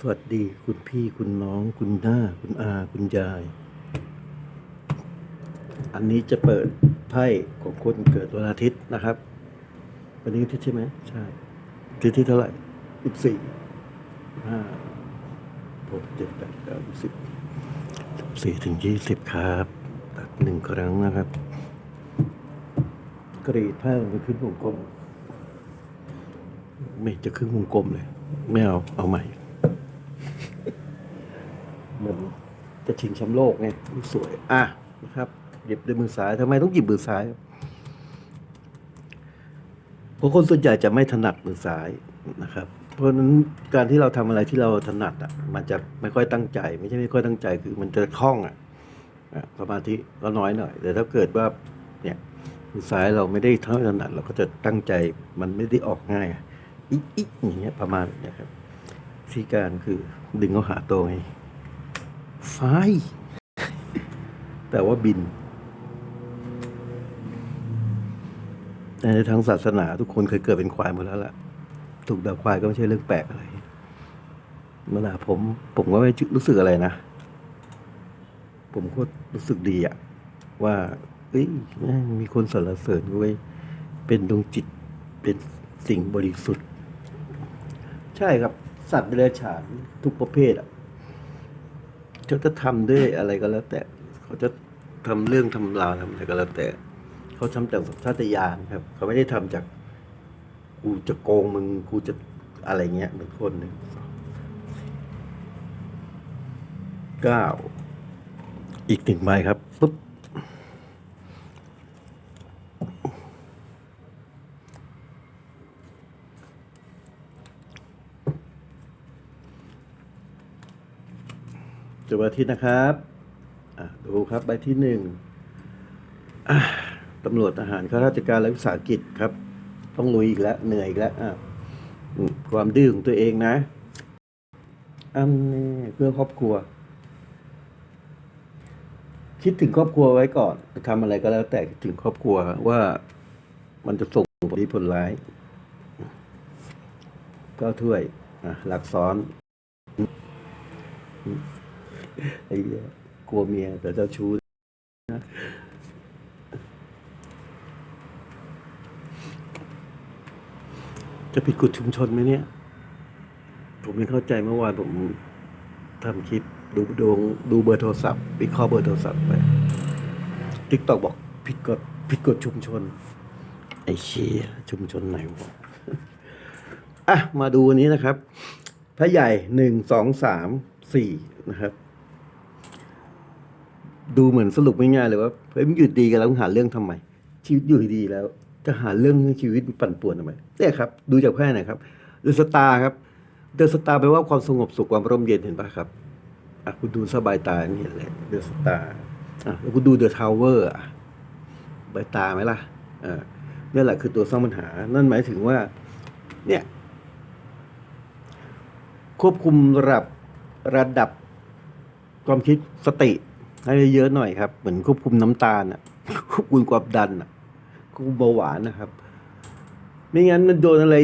สวัสดีคุณพี่คุณน้อง คุณหน้า คุณอา คุณยาย อันนี้จะเปิดไพ่ของคนเกิดวันอาทิตย์นะครับ วันนี้อาทิตย์ใช่ไหมใช่อาทิตย์ที่เท่าไหร่สิบสี่ห้าหกเจ็ดแปดเก้าสิบสิบสี่ถึงยี่สิบครับ ตัดหนึ่งครั้งนะครับกรีดไพ่ลงไปขึ้นวงกลม ไม่จะครึ่งวงกลมเลย ไม่เอา เอาใหม่ เหมือน จะชิงแชมป์โลกไงสวย อะนะครับหยิบด้วยมือซ้ายทำไมต้องหยิบมือซ้ายเพราะคนส่วนใหญ่จะไม่ถนัดมือซ้ายนะครับ เพราะฉะนั้นการที่เราทำอะไรที่เราถนัดอะมันจะไม่ค่อยตั้งใจ ไม่ใช่ไม่ค่อยตั้งใจคือมันจะคล่องอะอะสมาธิก็น้อยหน่อย แต่ถ้าเกิดว่าเนี่ยมือซ้ายเราไม่ได้เท่าถนัดเราก็จะตั้งใจมันไม่ได้ออกง่ายอีกอีกอย่างเงี้ยประมาณเนี้ยครับวิธีการคือดึงเขาหาตัวไง ไฟแต่ว่าบิน ในทางศาสนาทุกคนเคยเกิดเป็นควายหมดแล้วล่ะ ถูกด่าควายก็ไม่ใช่เรื่องแปลกอะไรเมื่อผม ผมก็ไม่รู้สึกอะไรนะ ผมก็รู้สึกดีอะว่า เอ้ย มีคนสรรเสริญเว้ยเป็นดวงจิต เป็นสิ่งบริสุทธิ์ ใช่ครับ สัตว์เดรัจฉานทุกประเภทอะ เขาจะทำด้วยอะไรก็แล้ว แต่เขาจะทำเรื่องทำราวทำอะไรก็แล้วแต่ เขาทำจากสัญชาตญาณครับ เขาไม่ได้ทำจากกูจะโกงมึงกูจะอะไรเงี้ยเหมือนคนหนึ่งสองเก้าอีกหนึ่งใบครับปุ๊บ จบอาทิตย์นะครับดูครับใบที่หนึ่งตำรวจทหารข้าราชการและวิสาหกิจครับ ต้องลุยอีกแล้วเหนื่อยอีกแล้วความดื้อของตัวเองนะอันนี้เพื่อครอบครัว คิดถึงครอบครัวไว้ก่อนทำอะไรก็แล้วแต่คิดถึงครอบครัวว่ามันจะส่งผลดีผลร้ายก็ถ้วยหลักซ้อน ไอ้เหี้ยกลัวเมียแต่เจ้าชู้นะจะผิดกฎชุมชนไหมเนี่ย ผมไม่เข้าใจเมื่อวานผมทำคลิปดูดวงดูเบอร์โทรศัพท์วิเคราะห์เบอร์โทรศัพท์ไปทิกตอกบอกผิดกฎผิดกฎชุมชน ไอ้เชี่ยชุมชนไหนวะอะ มาดูอันนี้นะครับพระใหญ่หนึ่งสองสามสี่นะครับ ดูเหมือนสรุปง่ายๆเลยว่าเฮ้ยมึงหยุดดีกันแล้วมึงหาเรื่องทำไม ชีวิตอยู่ดีแล้ว จะหาเรื่องชีวิตปั่นป่วนทำไมเนี่ยครับ ดูจากแพ่นะครับเดอะสตาร์ครับเดอะสตาร์แปลว่าความสงบสุขความร่มเย็นเห็นปะครับอะคุณดูสบายตานี่เห็นเลยเดอะสตาร์อะแล้วคุณดูเดอะทาวเวอร์อะใบตาไหมล่ะอ่านี่แหละคือตัวสร้างปัญหา นั่นหมายถึงว่า เนี่ย ควบคุมระดับระดับความคิดสติ ให้เยอะหน่อยครับ เหมือนควบคุมน้ำตาลอะควบคุมความดันอะควบคุมเบาหวานนะครับ ไม่งั้นมันโดนอะไร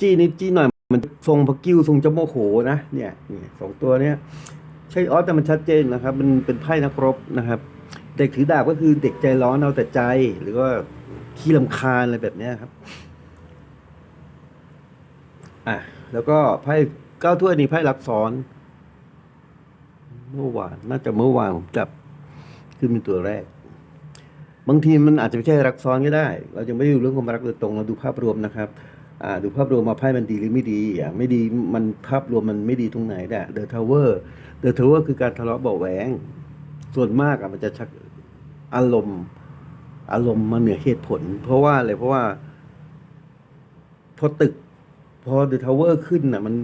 จี้นิดจี้หน่อย มันทรงพะกิ้วทรงจ้าโมโหนะเนี่ยเนี่ยสองตัวเนี้ยใช่ออสแต่มันชัดเจนนะครับ มันเป็นไพ่นักรบนะครับ เด็กถือดาบก็คือเด็กใจร้อนเอาแต่ใจ หรือว่าขี้ลำคาญอะไรแบบเนี้ยครับอะแล้วก็ไพ่เก้าถ้วยนี่ไพ่รักซ้อน เมื่อวานน่าจะเมื่อวานผมจับขึ้นเป็นตัวแรก บางทีมันอาจจะไม่ใช่รักซ้อนก็ได้ เราจะไม่ได้ดูเรื่องความรักโดยตรงเราดูภาพรวมนะครับดูภาพรวมมาไพ่มันดีหรือไม่ดีอะไม่ดีมันภาพรวมมันไม่ดีตรงไหนเนี่เดอะทาวเวอร์เดอะทาวเวอร์คือการทะเลาะเบาแหวงส่วนมากอะมันจะชักอารมณ์ อารมณ์มาเหนือเหตุผล เพราะว่าอะไรเพราะว่า พอตึก พอเดอะทาวเวอร์ขึ้นอะ มัน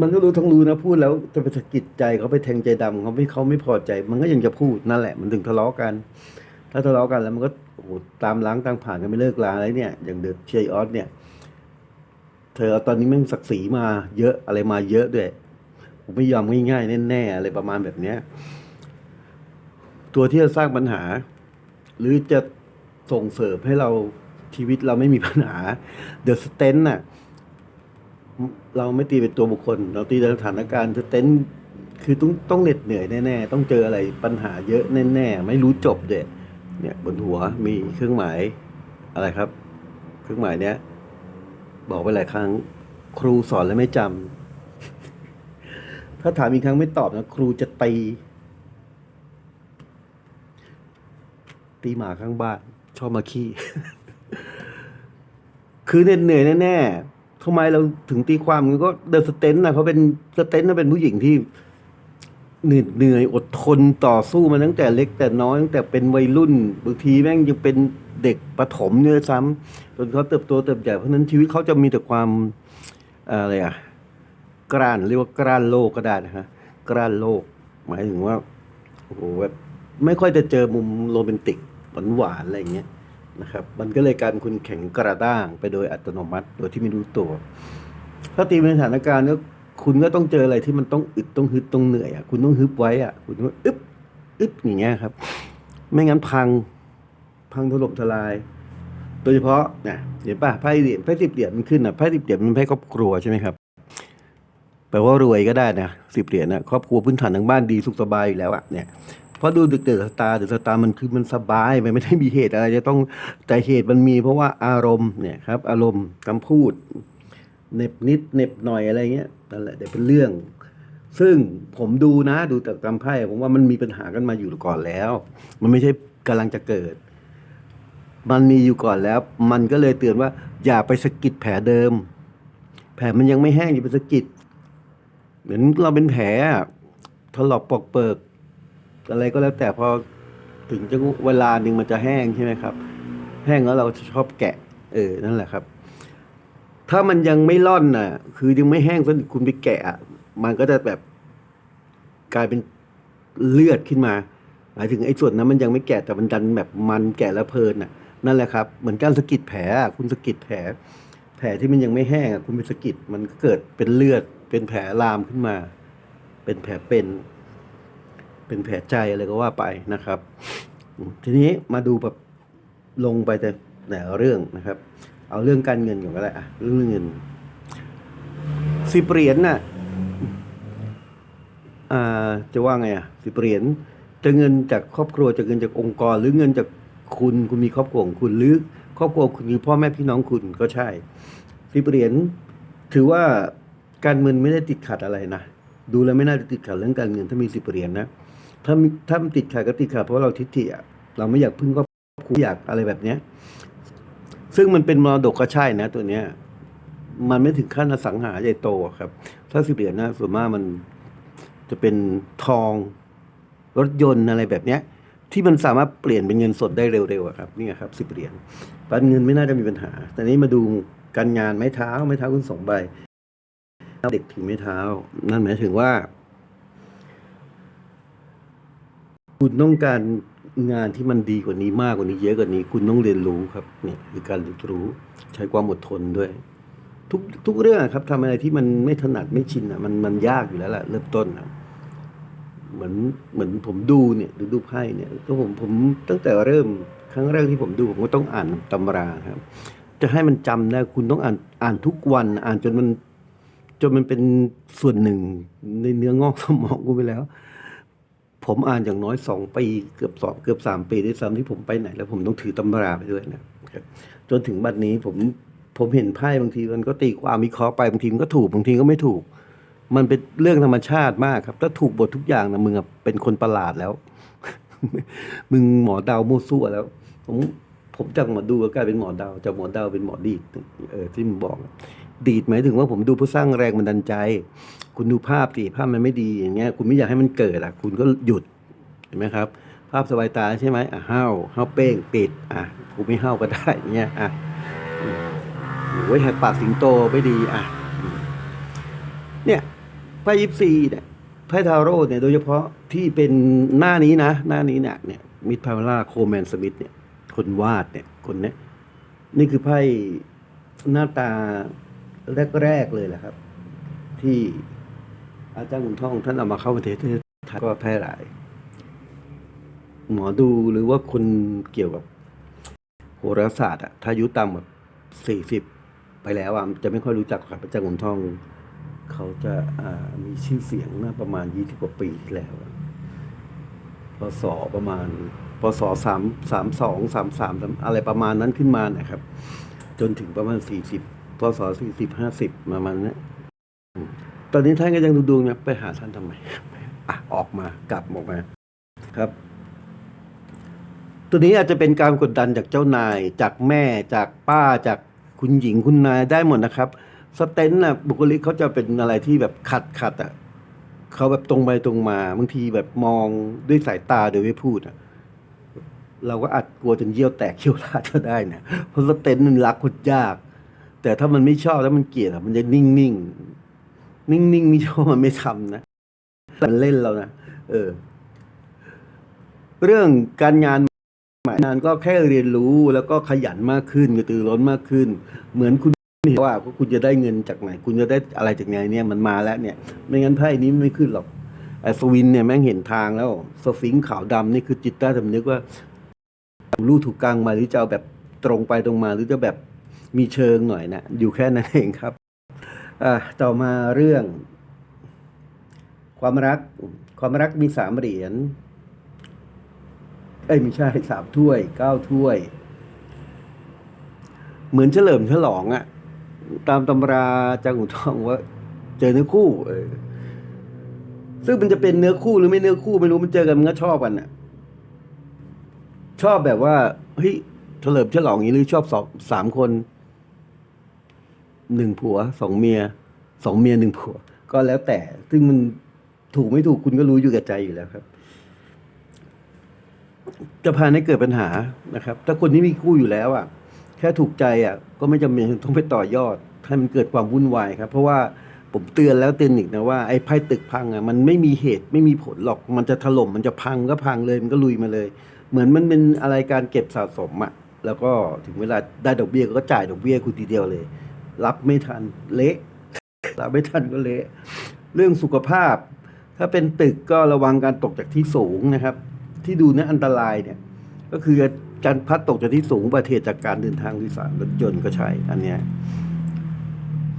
มันก็รู้ทั้งรู้นะพูดแล้วจะไปสะกิดใจเขาไปแทงใจดำเขาไม่เขาไม่พอใจ มันก็ยังจะพูดนั่นแหละ มันถึงทะเลาะกัน ถ้าทะเลาะกันแล้วมันก็โอ้โหตามล้างตามผ่านกันไม่เลิกลาอะไรเนี่ย อย่างเดอะเชยออสเนี่ย เธอตอนนี้แม่งศักดิ์ศรีมาเยอะอะไรมาเยอะด้วยผมไม่ยอมง่ายๆแน่ๆอะไรประมาณแบบเนี้ยตัวที่จะสร้างปัญหา หรือจะส่งเสริมให้เราชีวิตเราไม่มีปัญหาเดอะสเตนน่ะ เราไม่ตีเป็นตัวบุคคล เราตีในสถานการณ์เต็นท์คือต้องต้องเหน็ดเหนื่อยแน่ๆ ต้องเจออะไรปัญหาเยอะแน่ๆ ไม่รู้จบเด็ดเนี่ยบนหัวมีเครื่องหมายอะไรครับ เครื่องหมายเนี้ย บอกไปหลายครั้ง ครูสอนแล้วไม่จำถ้าถามอีกครั้งไม่ตอบนะครูจะตี ตีหมาข้างบ้าน ชอบมาขี้ คือเหน็ดเหนื่อยแน่ๆ ทำไมเราถึงตีความมันก็เดอะสเตนนะเพราะเป็นสเตนน่ะเป็นผู้หญิงที่เหนื่อยเหนื่อยอดทนต่อสู้มาตั้งแต่เล็กแต่น้อยตั้งแต่เป็นวัยรุ่นบางทีแม่งยังเป็นเด็กประถมเนี่ยซ้ำจนเขาเติบโตเติบใหญ่เพราะฉะนั้นชีวิตเขาจะมีแต่ความอะไรอะกรานเรียกว่ากรานโลกก็ได้นะฮะกรานโลก หมายถึงว่าโอ้โหแบบไม่ค่อยจะเจอมุมโรแมนติกหวานๆอะไรอย่างเงี้ย นะครับมันก็เลยการคุณแข็งกระด้างไปโดยอัตโนมัติโดยที่ไม่รู้ตัว ถ้าตีเป็นสถานการณ์ก็คุณก็ต้องเจออะไรที่มันต้องอึดต้องฮึดต้องเหนื่อยอะคุณต้องฮึบไว้อะคุณต้องอึบอึบอย่างเงี้ยครับ ไม่งั้นพังพังถล่มทลาย โดยเฉพาะเนี่ยเห็นป่ะไพ่เหรียญไพ่สิบเหรียญมันขึ้นอะไพ่สิบเหรียญมันไพ่ครอบครัวใช่ไหมครับแปลว่ารวยก็ได้นะสิบเหรียญนะครอบครัวพื้นฐานทางบ้านดีสุขสบายอยู่แล้วอะเนี่ย เพราะดูเดือดสตาร์เดือดสตาร์มันคือมันสบายมันไม่ได้มีเหตุอะไรจะต้องแต่เหตุมันมี เพราะว่าอารมณ์เนี่ยครับ อารมณ์คำพูดเน็บนิดเน็บหน่อยอะไรเงี้ยนั่นแหละเดี๋ยวเป็นเรื่อง ซึ่งผมดูนะดูจากตามไพ่ผมว่ามันมีปัญหากันมาอยู่ก่อนแล้ว มันไม่ใช่กำลังจะเกิด มันมีอยู่ก่อนแล้ว มันก็เลยเตือนว่า อย่าไปสะกิดแผลเดิม แผลมันยังไม่แห้งอย่าไปสะกิด เหมือนเราเป็นแผลถลอกปอกเปิก อะไรก็แล้วแต่พอถึงจะเวลาหนึ่งมันจะแห้งใช่ไหมครับ แห้งแล้วเราชอบแกะ เออนั่นแหละครับ ถ้ามันยังไม่ร่อนน่ะ คือยังไม่แห้งจนคุณไปแกะมันก็จะแบบกลายเป็นเลือดขึ้นมาหมายถึงไอ้ส่วนนั้นมันยังไม่แกะแต่มันดันแบบมันแกะแล้วเพลินน่ะนั่นแหละครับเหมือนการสะกิดแผลคุณสะกิดแผล แผลที่มันยังไม่แห้งคุณไปสะกิดมันก็เกิดเป็นเลือดเป็นแผลลามขึ้นมา เป็นแผลเป็น เป็นแผลใจอะไรก็ว่าไปนะครับ ทีนี้มาดูแบบลงไปแต่แต่เรื่องนะครับ เอาเรื่องการเงินก่อนก็ได้อะเรื่องเงินสิบเหรียญน่ะอ่าจะว่าไงอะสิบเหรียญจะเงินจากครอบครัวจะเงินจากองค์กร หรือเงินจากคุณคุณมีครอบครัวของคุณหรือครอบครัวคุณคือพ่อแม่พี่น้องคุณก็ใช่สิบเหรียญถือว่าการเงินไม่ได้ติดขัดอะไรนะดูแล้วไม่น่าจะติดขัดเรื่องการเงินถ้ามีสิบเหรียญนะ ถ้ามีถ้ามันติดขัดก็ติดขัดเพราะเราทิฏฐิอะเราไม่อยากพึ่งครอบครัวอยากอะไรแบบเนี้ย ซึ่งมันเป็นมรดกก็ใช่นะ ตัวเนี้ย มันไม่ถึงขั้นอสังหาใหญ่โตครับ ถ้าสิบเหรียญนะส่วนมากมันจะเป็นทองรถยนต์อะไรแบบเนี้ย ที่มันสามารถเปลี่ยนเป็นเงินสดได้เร็วๆครับนี่ครับสิบเหรียญปันเงินไม่น่าจะมีปัญหา แต่นี้มาดูการงานไม้เท้าไม้เท้าคุณสองใบเด็กถือไม้เท้า นั่นหมายถึงว่า คุณต้องการงานที่มันดีกว่านี้มากกว่านี้เยอะกว่านี้ คุณต้องเรียนรู้ครับเนี่ยคือการเรียนรู้ใช้ความอดทนด้วย ทุกทุกเรื่องครับทำอะไรที่มันไม่ถนัดไม่ชินอะมันมันยากอยู่แล้วแหละเริ่มต้นอะเหมือนเหมือนผมดูเนี่ยหรือดูไพ่เนี่ยก็ผมผมตั้งแต่เริ่มครั้งแรกที่ผมดูผมก็ต้องอ่านตำราครับ จะให้มันจำได้คุณต้องอ่านอ่านทุกวัน อ่านจนมันจนมันเป็นส่วนหนึ่งในเนื้องอกสมองกูไปแล้ว ผมอ่านอย่างน้อยสองปีเกือบสองเกือบสามปีด้วยซ้ำที่ผมไปไหน แล้วผมต้องถือตำราไปด้วยนะจนถึงบัดนี้ผมผมเห็นไพ่บางทีมันก็ตีความวิเคราะห์ไปบางทีมันก็ถูกบางทีก็ไม่ถูก มันเป็นเรื่องธรรมชาติมากครับ ถ้าถูกบททุกอย่างนะมึงเป็นคนประหลาดแล้ว มึงหมอเดามั่วซั่วแล้ว ผมผมจากหมอดูก็กลายเป็นหมอเดาจากหมอเดาเป็นหมอดีเออที่มึงบอก ดีดหมายถึงว่าผมดูเพื่อสร้างแรงบันดาลใจ คุณดูภาพสิภาพมันไม่ดีอย่างเงี้ย คุณไม่อยากให้มันเกิดอะ คุณก็หยุดเห็นไหมครับ ภาพสบายตาใช่ไหมอะห้าวห้าวเป้งปิดอะกูไม่ห้าวก็ได้อย่างเงี้ยอะโอ้ยแหกปากสิงโตไม่ดีอะเนี่ยไพ่ยิปซีเนี่ยไพ่ทาโร่เนี่ยโดยเฉพาะที่เป็นหน้านี้นะ หน้านี้เนี่ยเนี่ยมิดพาวล่าโคแมนสมิธเนี่ยคนวาดเนี่ยคนเนี้ยนี่คือไพ่หน้าตา แรก ๆ เลยแหละครับ ที่อาจารย์ขุนทองท่านเอามาเข้าประเทศไทยก็แพร่หลาย หมอดูหรือว่าคนเกี่ยวกับโหราศาสตร์อะถ้าอายุต่ำแบบสี่สิบไปแล้วอะจะไม่ค่อยรู้จักครับอาจารย์ขุนทอง เขาจะามีชื่อเสียงนะประมาณยี่สิบกว่าปีที่แล้วพศประมาณพศสามสามสองสามสามอะไรประมาณนั้นขึ้นมานะครับ จนถึงประมาณสี่สิบ พศสี่สิบห้าสิบประมาณนั้นอืมตอนนี้ท่านก็ยังดูดวงเนี่ยไปหาท่านทำไมอะออกมากลับออกมาครับ ตัวนี้อาจจะเป็นการกดดันจากเจ้านาย จากแม่จากป้าจากคุณหญิงคุณนายได้หมดนะครับ สเตนน่ะบุคลิกเขาจะเป็นอะไรที่แบบขัดขัดอะเขาแบบตรงไปตรงมาบางทีแบบมองด้วยสายตาโดยไม่พูดอะเราก็อาจกลัวจนเยี่ยวแตกเขี้ยวราดก็ได้นะเพราะสเตนมันรักคนยาก แต่ถ้ามันไม่ชอบแล้วมันเกลียดอะมันจะนิ่งนิ่งนิ่งนิ่งไม่ชอบมันไม่ทำนะมันเล่นเรานะเออ เรื่องการงานหมายงานก็แค่เรียนรู้แล้วก็ขยันมากขึ้นกระตือร้นมากขึ้น เหมือนคุณเห็นว่าคุณจะได้เงินจากไหน คุณจะได้อะไรจากไหนเนี่ยมันมาแล้วเนี่ย ไม่งั้นไพ่นี้ไม่ขึ้นหรอกไอ้สวินเนี่ยแม่งเห็นทางแล้วสฟิงค์ขาวดำนี่คือจิตใต้สำนึกว่ารู้ถูกกลางมาหรือจะเอาแบบตรงไปตรงมาหรือจะแบบ มีเชิงหน่อยนะ อยู่แค่นั้นเองครับอ่าต่อมาเรื่อง ความรัก ความรักมีสามเหรียญ เอ้ยไม่ใช่สามถ้วยเก้าถ้วย เหมือนเฉลิมฉลองอะตามตำราจางหูทองว่า เจอเนื้อคู่ เออ ซึ่งมันจะเป็นเนื้อคู่หรือไม่เนื้อคู่ไม่รู้มันเจอกันมันก็ชอบกันอะชอบแบบว่าเฮ้ยเฉลิมฉลองอย่างนี้หรือชอบสองสามคน หนึ่งผัวสองเมียสองเมียหนึ่งผัว ก็แล้วแต่ ซึ่งมันถูกไม่ถูกคุณก็รู้อยู่กับใจอยู่แล้วครับจะพาให้เกิดปัญหานะครับ ถ้าคนที่มีคู่อยู่แล้วอะ แค่ถูกใจอะ ก็ไม่จำเป็นต้องไปต่อยอดให้มันเกิดความวุ่นวายครับ เพราะว่าผมเตือนแล้วเตือนอีกนะว่าไอ้ไพ่ตึกพังอะมันไม่มีเหตุไม่มีผลหรอกมันจะถล่มมันจะพังก็พังเลยมันก็ลุยมาเลย เหมือนมันเป็นอะไรการเก็บสะสมอะแล้วก็ถึงเวลาได้ดอกเบี้ยก็จ่ายดอกเบี้ยคุณทีเดียวเลย รับไม่ทัน เละรับไม่ทันก็เละ เรื่องสุขภาพ ถ้าเป็นตึกก็ระวังการตกจากที่สูงนะครับ ที่ดูเนี่ยอันตรายเนี่ย ก็คือการพัดตกจากที่สูงอุบัติเหตุจากการเดินทางโดยสารรถยนต์ก็ใช่อันเนี้ย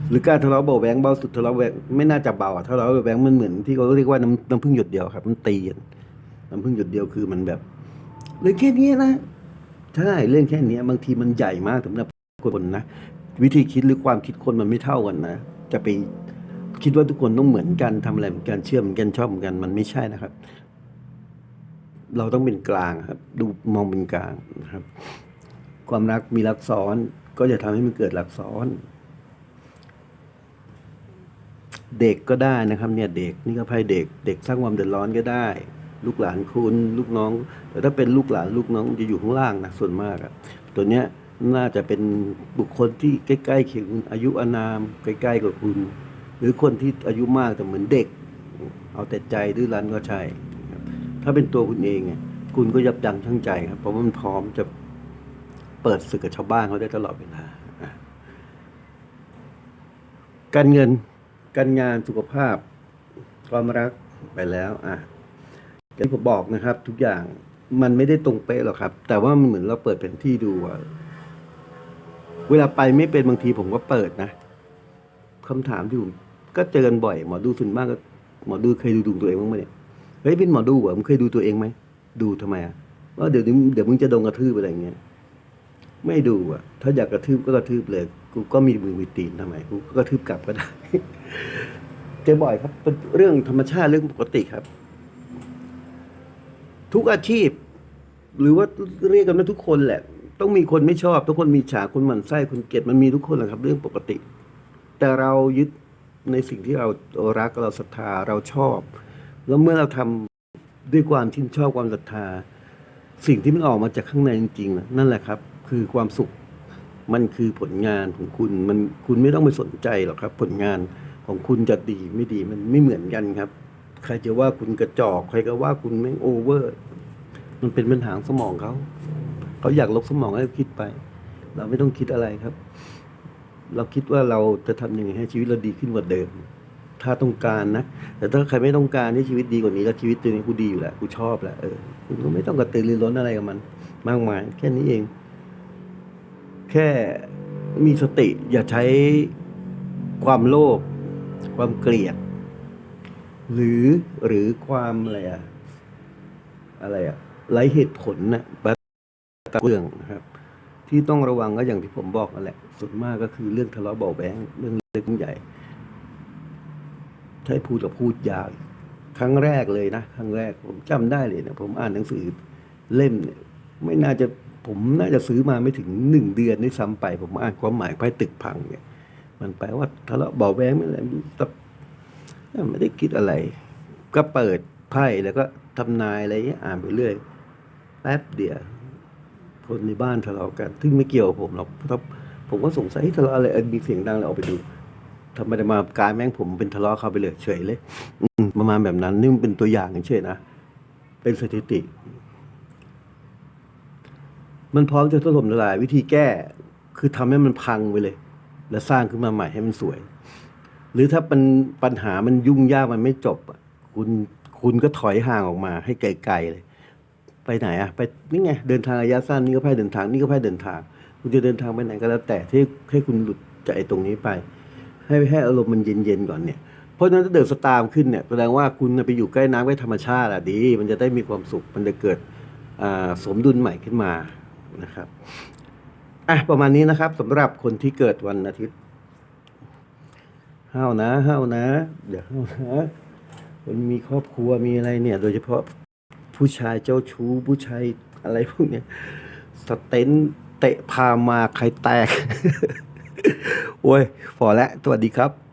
หรือการทะเลาะเบาแวงเบาสุดทะเลาะแวงไม่น่าจะเบาอะทะเลาะเบาแวงมันเหมือนที่เขาเรียกว่าน้ำน้ำพึ่งหยดเดียวครับ มันตีกันน้ำพึ่งหยดเดียวคือมันแบบเรื่องแค่นี้นะใช่เรื่องแค่นี้บางทีมันใหญ่มากสำหรับคนนะ วิธีคิดหรือความคิดคนมันไม่เท่ากันนะ จะไปคิดว่าทุกคนต้องเหมือนกันทำอะไรเหมือนกันเชื่อเหมือนกันชอบเหมือนกันมันไม่ใช่นะครับ เราต้องเป็นกลางครับ ดูมองเป็นกลางนะครับ ความรักมีรักซ้อนก็จะทำให้มันเกิดรักซ้อน เด็กก็ได้นะครับ เนี่ยเด็กนี่ก็ไพ่เด็ก เด็กสร้างความเดือดร้อนก็ได้ ลูกหลานคุณ ลูกน้อง แต่ถ้าเป็นลูกหลานลูกน้องจะอยู่ข้างล่างนะส่วนมากอะตัวเนี้ย น่าจะเป็นบุคคลที่ใกล้ๆเคียงคุณอายุอานาม ใกล้ๆกับคุณ หรือคนที่อายุมากแต่เหมือนเด็ก เอาแต่ใจดื้อรั้นก็ใช่ถ้าเป็นตัวคุณเองคุณก็ยับยั้งชั่งใจครับเพราะมันพร้อมจะเปิดศึกกับชาวบ้านเขาได้ตลอดเวลาการเงินการงานสุขภาพ ความรักไปแล้ว อะอย่างที่ผมบอกนะครับ ทุกอย่างมันไม่ได้ตรงเป๊ะหรอกครับ แต่ว่ามันเหมือนเราเปิดเป็นที่ดูอะ เวลาไปไม่เป็นบางทีผมก็เปิดนะคำถามที่ผมก็เจอกันบ่อย หมอดูส่วนมากก็หมอดูเคยดูดวงตัวเองบ้างไหมเนี่ยเฮ้ยเป็นหมอดูเหรอมึงเคยดูตัวเองไหมดูทำไมอะว่าเดี๋ยวนี้เดี๋ยวมึงจะโดนกระทืบอะไรเงี้ยไม่ดูอะ ถ้าอยากกระทืบก็กระทืบเลย กูก็มีมือมีตีนทำไมกูก็กระทืบกลับก็ได้เจอบ่อยครับเป็นเรื่องธรรมชาติเรื่องปกติครับ ทุกอาชีพ หรือว่าเรียกกันว่าทุกคนแหละ ต้องมีคนไม่ชอบ ทุกคนมีฉาคนหมั่นไส้คนเกลียดมันมีทุกคนแหละครับ เรื่องปกติ แต่เรายึดในสิ่งที่เรารักเราศรัทธาเราชอบ แล้วเมื่อเราทำด้วยความชื่นชอบความศรัทธา สิ่งที่มันออกมาจากข้างในจริงๆนั่นแหละครับ คือความสุขมันคือผลงานของคุณมันคุณไม่ต้องไปสนใจหรอกครับ ผลงานของคุณจะดีไม่ดีมันไม่เหมือนกันครับ ใครจะว่าคุณกระจอก ใครก็ว่าคุณแม่งโอเวอร์ มันเป็นปัญหาสมองเขา เขาอยากลบสมองให้คิดไป เราไม่ต้องคิดอะไรครับ เราคิดว่าเราจะทำยังไงให้ชีวิตเราดีขึ้นกว่าเดิม ถ้าต้องการนะ แต่ถ้าใครไม่ต้องการให้ชีวิตดีกว่านี้แล้วชีวิตตัวนี้กูดีอยู่แล้วกูชอบแล้วเออคุณก็ไม่ต้องกระตือรือร้นอะไรกับมัน มากมาย แค่นี้เอง แค่มีสติ อย่าใช้ความโลภความเกลียด หรือหรือความอะไรอะอะไรอะไร้เหตุผลนะ บัตเรื่องนะครับ ที่ต้องระวังก็อย่างที่ผมบอกนั่นแหละส่วนมากก็คือเรื่องทะเลาะเบาแบงเรื่องเล็กเรื่องใหญ่ถ้าให้พูดกับพูดยาวอีกครั้งแรกเลยนะครั้งแรกผมจำได้เลยนะผมอ่านหนังสือเล่มเนี่ยไม่น่าจะผมน่าจะซื้อมาไม่ถึงหนึ่งเดือนด้วยซ้ำไป ผมอ่านความหมายไพ่ตึกพังเนี่ย มันแปลว่าทะเลาะเบาแวงไม่อะไรแต่ไม่ได้คิดอะไร ก็เปิดไพ่แล้วก็ทำนายอะไรเงี้ยอ่านไปเรื่อยแป๊บเดียว คนในบ้านทะเลาะกัน ซึ่งไม่เกี่ยวกับผมหรอกเพราะผมก็สงสัยทะเลาะอะไรมีเสียงดังเลยออกไปดูทำไมมากลายแม่งผมเป็นทะเลาะเขาไปเลยเฉยเลย อืมประมาณแบบนั้นนี่มันเป็นตัวอย่างเฉยๆนะ เป็นสถิติ มันพร้อมจะถล่มทลาย วิธีแก้ คือทำให้มันพังไปเลย แล้วสร้างขึ้นมาใหม่ให้มันสวย หรือถ้าเป็นปัญหามันยุ่งยากมันไม่จบอะคุณคุณก็ถอยห่างออกมาให้ไกลๆเลย ไปไหนอะไปนี่ไงเดินทางระยะสั้นนี่ก็ไพ่เดินทางนี่ก็ไพ่เดินทางคุณจะเดินทางไปไหนก็แล้วแต่ที่ให้คุณหลุดจากไอ้ตรงนี้ไป ให้ให้อารมณ์มันเย็นๆก่อนเนี่ยเพราะฉะนั้นถ้าเดินสตาร์มขึ้นเนี่ยแสดงว่าคุณไปอยู่ใกล้น้ำใกล้ธรรมชาติอะดี มันจะได้มีความสุขมันจะเกิดสมดุลใหม่ขึ้นมานะครับอะประมาณนี้นะครับสำหรับคนที่เกิดวันอาทิตย์ห้าวนะห้าวนะ เดี๋ยวห้าวนะคนมีครอบครัวมีอะไรเนี่ย โดยเฉพาะ ผู้ชายเจ้าชู้ ผู้ชายอะไรพวกเนี้ยสเตนเตะพามาใครแตก โอ้ยพอแล้วสวัสดีครับ